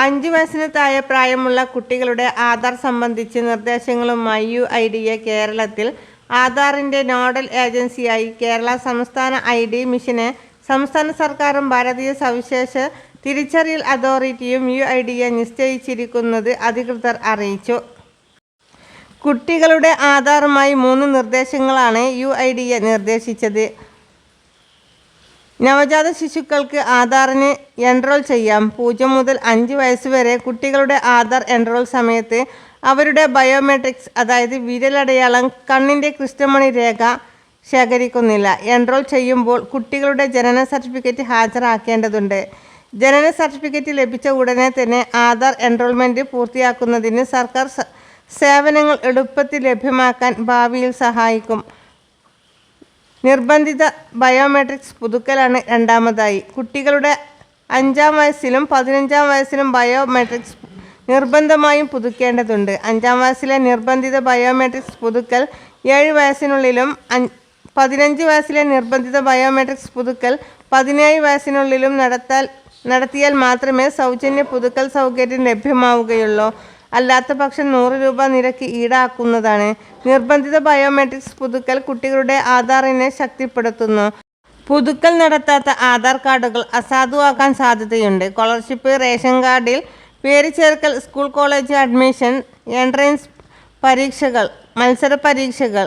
അഞ്ച് വയസ്സിന് താഴെ പ്രായമുള്ള കുട്ടികളുടെ ആധാർ സംബന്ധിച്ച് നിർദ്ദേശങ്ങളുമായി യു ഐ ഡി എ കേരളത്തിൽ ആധാറിന്റെ നോഡൽ ഏജൻസിയായി കേരള സംസ്ഥാന ഐ ഡി മിഷനെ സംസ്ഥാന സർക്കാരും ഭാരതീയ സവിശേഷ തിരിച്ചറിയൽ അതോറിറ്റിയും യു ഐ ഡി എ നിശ്ചയിച്ചിരിക്കുന്നത് അധികൃതർ അറിയിച്ചു. കുട്ടികളുടെ ആധാറുമായി മൂന്ന് നിർദ്ദേശങ്ങളാണ് യു ഐ ഡി എ നിർദ്ദേശിച്ചത്. നവജാത ശിശുക്കൾക്ക് ആധാറിന് എൻറോൾ ചെയ്യാം. പൂജ്യം മുതൽ അഞ്ച് വയസ്സ് വരെ കുട്ടികളുടെ ആധാർ എൻറോൾ സമയത്ത് അവരുടെ ബയോമെട്രിക്സ് അതായത് വിരലടയാളം കണ്ണിന്റെ കൃഷ്ണമണി രേഖ ശേഖരിക്കുന്നില്ല. എൻറോൾ ചെയ്യുമ്പോൾ കുട്ടികളുടെ ജനന സർട്ടിഫിക്കറ്റ് ഹാജരാക്കേണ്ടതുണ്ട്. ജനന സർട്ടിഫിക്കറ്റ് ലഭിച്ച ഉടനെ തന്നെ ആധാർ എൻറോൾമെന്റ് പൂർത്തിയാക്കുന്നതിന് സർക്കാർ സേവനങ്ങൾ എളുപ്പത്തിൽ ലഭ്യമാക്കാൻ ഭാവിയിൽ സഹായിക്കും. നിർബന്ധിത ബയോമെട്രിക്സ് പുതുക്കലാണ് രണ്ടാമതായി. കുട്ടികളുടെ അഞ്ചാം വയസ്സിലും പതിനഞ്ചാം വയസ്സിലും ബയോമെട്രിക്സ് നിർബന്ധമായും പുതുക്കേണ്ടതുണ്ട്. അഞ്ചാം വയസ്സിലെ നിർബന്ധിത ബയോമെട്രിക്സ് പുതുക്കൽ ഏഴ് വയസ്സിനുള്ളിലും പതിനഞ്ച് വയസ്സിലെ നിർബന്ധിത ബയോമെട്രിക്സ് പുതുക്കൽ പതിനേഴ് വയസ്സിനുള്ളിലും നടത്താൽ നടത്തിയാൽ മാത്രമേ സൗജന്യ പുതുക്കൽ സൗകര്യം ലഭ്യമാവുകയുള്ളൂ. അല്ലാത്ത പക്ഷം നൂറ് രൂപ നിരക്ക് ഈടാക്കുന്നതാണ്. നിർബന്ധിത ബയോമെട്രിക്സ് പുതുക്കൽ കുട്ടികളുടെ ആധാറിനെ ശക്തിപ്പെടുത്തുന്നു. പുതുക്കൽ നടത്താത്ത ആധാർ കാർഡുകൾ അസാധുവാക്കാൻ സാധ്യതയുണ്ട്. സ്കോളർഷിപ്പ് റേഷൻ കാർഡിൽ പേര് ചേർക്കൽ സ്കൂൾ കോളേജ് അഡ്മിഷൻ എൻട്രൻസ് പരീക്ഷകൾ മത്സര പരീക്ഷകൾ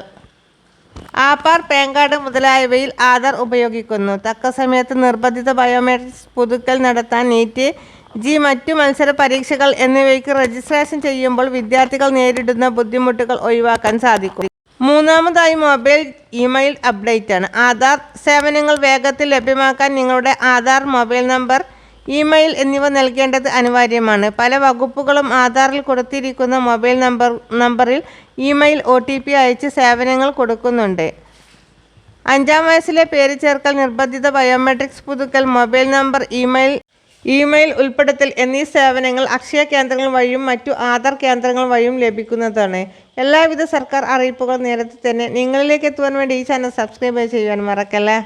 ആപ്പാർ പാൻ കാർഡ് മുതലായവയിൽ ആധാർ ഉപയോഗിക്കുന്നു. തക്ക സമയത്ത് നിർബന്ധിത ബയോമെട്രിക്സ് പുതുക്കൽ നടത്താൻ നീറ്റ് ജി മറ്റു മത്സര പരീക്ഷകൾ എന്നിവയ്ക്ക് രജിസ്ട്രേഷൻ ചെയ്യുമ്പോൾ വിദ്യാർത്ഥികൾ നേരിടുന്ന ബുദ്ധിമുട്ടുകൾ ഒഴിവാക്കാൻ സാധിക്കും. മൂന്നാമതായി മൊബൈൽ ഇമെയിൽ അപ്ഡേറ്റ് ആണ്. ആധാർ സേവനങ്ങൾ വേഗത്തിൽ ലഭ്യമാക്കാൻ നിങ്ങളുടെ ആധാർ മൊബൈൽ നമ്പർ ഇമെയിൽ എന്നിവ നൽകേണ്ടത് അനിവാര്യമാണ്. പല വകുപ്പുകളും ആധാറിൽ കൊടുത്തിരിക്കുന്ന മൊബൈൽ നമ്പർ നമ്പറിൽ ഇമെയിൽ ഒ ടി പി അയച്ച് സേവനങ്ങൾ കൊടുക്കുന്നുണ്ട്. അഞ്ചാം വയസ്സിലെ പേര് ചേർക്കൽ നിർബന്ധിത ബയോമെട്രിക്സ് പുതുക്കൽ മൊബൈൽ നമ്പർ ഇമെയിൽ ഇമെയിൽ ഉൾപ്പെടുത്തൽ എന്നീ സേവനങ്ങൾ അക്ഷയ കേന്ദ്രങ്ങൾ വഴിയും മറ്റു ആധാർ കേന്ദ്രങ്ങൾ വഴിയും ലഭിക്കുന്നതാണ്. എല്ലാവിധ സർക്കാർ അറിയിപ്പുകൾ നേരത്തെ തന്നെ നിങ്ങളിലേക്ക് എത്തുവാൻ വേണ്ടി ഈ ചാനൽ സബ്സ്ക്രൈബ് ചെയ്യാൻ മറക്കല്ലേ?